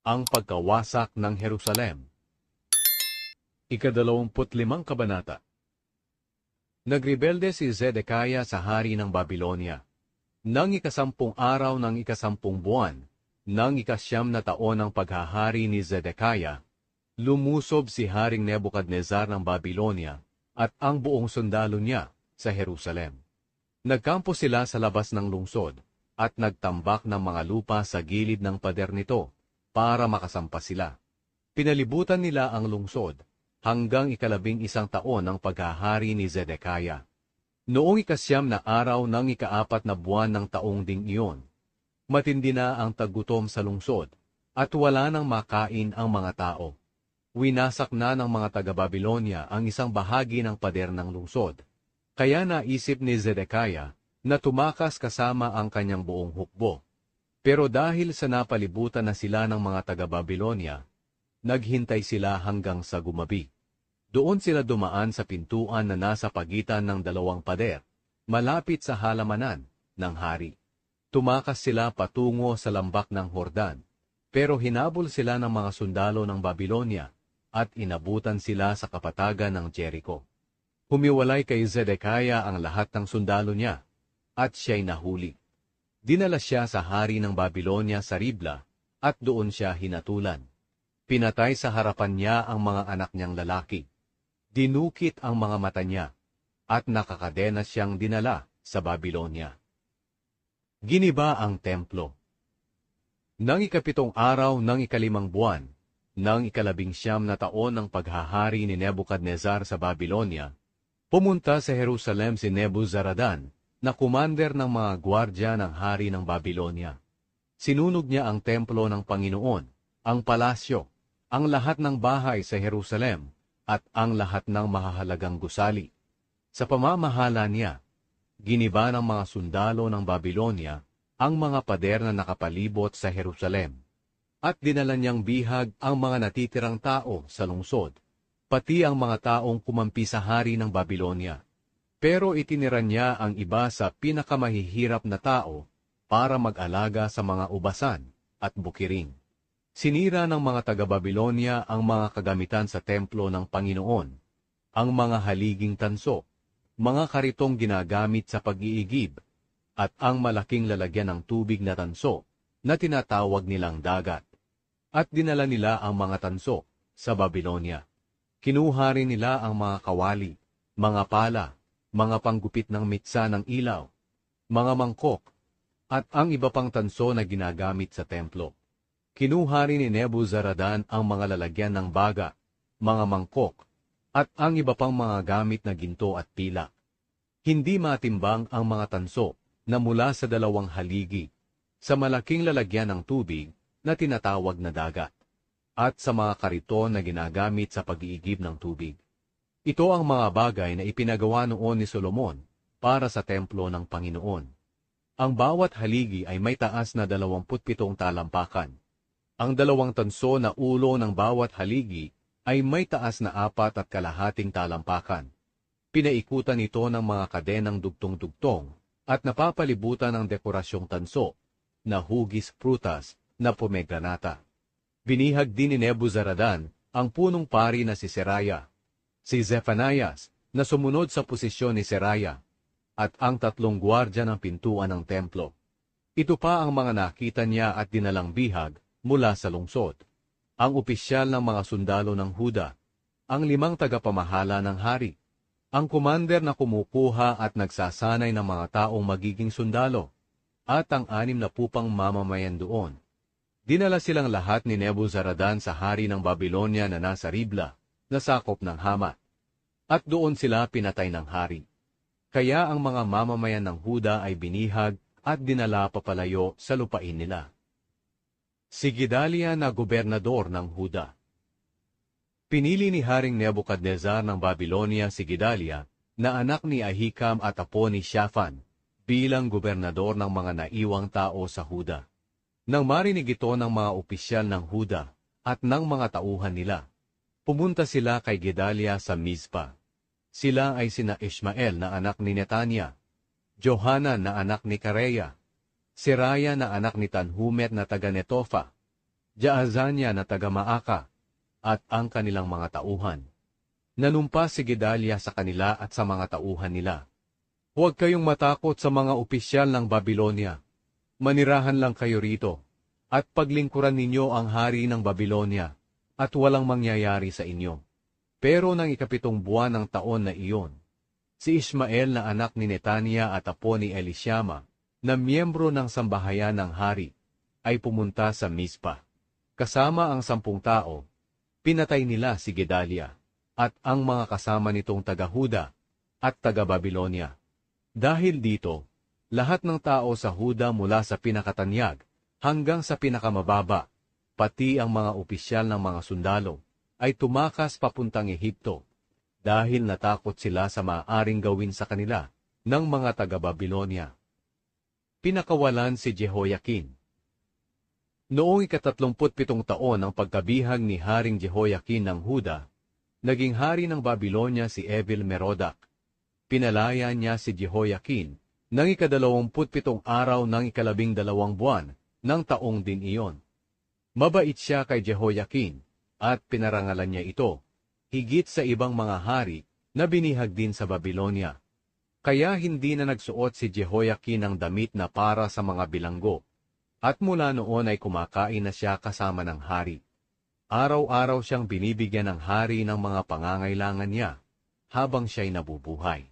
Ang pagkawasak ng Jerusalem. Ikadalawamput limang kabanata. Nagrebelde si Zedekiah sa hari ng Babylonia. Nang ikasampung araw ng ikasampung buwan, nang ikasyam na taon ng paghahari ni Zedekiah, lumusob si Haring Nebukadnezar ng Babylonia at ang buong sundalo niya sa Jerusalem. Nagkampo sila sa labas ng lungsod at nagtambak ng mga lupa sa gilid ng pader nito para makasampa sila. Pinalibutan nila ang lungsod hanggang ikalabing isang taon ng paghahari ni Zedekiah. Noong ikasyam na araw ng ikaapat na buwan ng taong ding iyon, matindi na ang tagutom sa lungsod at wala nang makain ang mga tao. Winasak na ng mga taga-Babylonia ang isang bahagi ng pader ng lungsod. Kaya naisip ni Zedekiah na tumakas kasama ang kanyang buong hukbo. Pero dahil sa napalibutan na sila ng mga taga-Babylonia, naghintay sila hanggang sa gumabi. Doon sila dumaan sa pintuan na nasa pagitan ng dalawang pader, malapit sa halamanan ng hari. Tumakas sila patungo sa lambak ng Hordan, pero hinabol sila ng mga sundalo ng Babylonia at inabutan sila sa kapatagan ng Jericho. Humiwalay kay Zedekiah ang lahat ng sundalo niya, at siya'y nahuli. Dinala siya sa hari ng Babylonia sa Ribla, at doon siya hinatulan. Pinatay sa harapan niya ang mga anak niyang lalaki. Dinukit ang mga mata niya, at nakakadena siyang dinala sa Babylonia. Giniba ang templo. Nang ikapitong araw ng ikalimang buwan, nang ikalabing siyam na taon ng paghahari ni Nebukadnezar sa Babylonia, pumunta sa Jerusalem si Nebuzaradan, na kumander ng mga gwardya ng hari ng Babylonia. Sinunog niya ang templo ng Panginoon, ang palasyo, ang lahat ng bahay sa Jerusalem, at ang lahat ng mahahalagang gusali. Sa pamamahala niya, giniba ng mga sundalo ng Babylonia ang mga pader na nakapalibot sa Jerusalem, at dinala niyang bihag ang mga natitirang tao sa lungsod, pati ang mga taong kumampi sa hari ng Babylonia. Pero itinira niya ang iba sa pinakamahihirap na tao para mag-alaga sa mga ubasan at bukiring. Sinira ng mga taga-Babylonia ang mga kagamitan sa templo ng Panginoon, ang mga haliging tanso, mga karitong ginagamit sa pag-iigib, at ang malaking lalagyan ng tubig na tanso na tinatawag nilang dagat. At dinala nila ang mga tanso sa Babylonia. Kinuha rin nila ang mga kawali, mga pala, mga panggupit ng mitsa ng ilaw, mga mangkok, at ang iba pang tanso na ginagamit sa templo. Kinuha rin ni Nebuzaradan ang mga lalagyan ng baga, mga mangkok, at ang iba pang mga gamit na ginto at pila. Hindi matimbang ang mga tanso na mula sa dalawang haligi, sa malaking lalagyan ng tubig na tinatawag na dagat, at sa mga kariton na ginagamit sa pag-iigib ng tubig. Ito ang mga bagay na ipinagawa noon ni Solomon para sa templo ng Panginoon. Ang bawat haligi ay may taas na 27 talampakan. Ang dalawang tanso na ulo ng bawat haligi ay may taas na apat at kalahating talampakan. Pinaikutan ito ng mga kadenang dugtong-dugtong at napapalibutan ng dekorasyong tanso na hugis prutas na pomegranata. Binihag din ni Nebuzaradan ang punong pari na si Seraya si Zephanias na sumunod sa posisyon ni Seraya at ang tatlong gwardya ng pintuan ng templo. Ito pa ang mga nakita niya at dinalang bihag mula sa lungsod. Ang opisyal ng mga sundalo ng Huda, ang limang tagapamahala ng hari, ang kumander na kumukuha at nagsasanay ng mga taong magiging sundalo, at ang anim na pupang mamamayan doon. Dinala silang lahat ni Nebuzaradan sa hari ng Babylonia na nasa Ribla, na sakop ng Hamat. At doon sila pinatay ng hari. Kaya ang mga mamamayan ng Huda ay binihag at dinala papalayo sa lupain nila. Si Gedalia na gobernador ng Huda. Pinili ni Haring Nebukadnezar ng Babylonia si Gedalia na anak ni Ahikam at apo ni Shaphan bilang gobernador ng mga naiwang tao sa Huda. Nang marinig ito ng mga opisyal ng Huda at ng mga tauhan nila, Pumunta sila kay Gedalia sa Mizpa. Sila ay sina Ishmael na anak ni Netanya, Johanan na anak ni Kareya, Seraya na anak ni Tanhumet na taga Netofa, Jaazania na taga Maaka, at ang kanilang mga tauhan. Nanumpa si Gedalia sa kanila at sa mga tauhan nila. Huwag kayong matakot sa mga opisyal ng Babylonia. Manirahan lang kayo rito, at paglingkuran ninyo ang hari ng Babylonia, at walang mangyayari sa inyo. Pero nang ikapitong buwan ng taon na iyon, si Ismael na anak ni Netania at apo ni Elishama, na miyembro ng sambahayan ng hari, ay pumunta sa Mispa. Kasama ang sampung tao, pinatay nila si Gedalia, at ang mga kasama nitong taga-Huda at taga-Babylonia. Dahil dito, lahat ng tao sa Huda mula sa pinakatanyag hanggang sa pinakamababa, pati ang mga opisyal ng mga sundalo, ay tumakas papuntang Ehipto dahil natakot sila sa maaaring gawin sa kanila ng mga taga-Babylonia. Pinakawalan si Jehoiakin Noong ikatatlumput pitong taon ng pagkabihag ni Haring Jehoiakin ng Huda, naging hari ng Babylonia si Evil Merodak. Pinalaya niya si Jehoiakin ng ikadalawamput pitong araw ng ikalabing dalawang buwan ng taong din iyon. Mabait siya kay Jehoiakin at pinarangalan niya ito, higit sa ibang mga hari na binihag din sa Babylonia. Kaya hindi na nagsuot si Jehoiakin ng damit na para sa mga bilanggo, at mula noon ay kumakain na siya kasama ng hari. Araw-araw siyang binibigyan ng hari ng mga pangangailangan niya habang siya'y nabubuhay.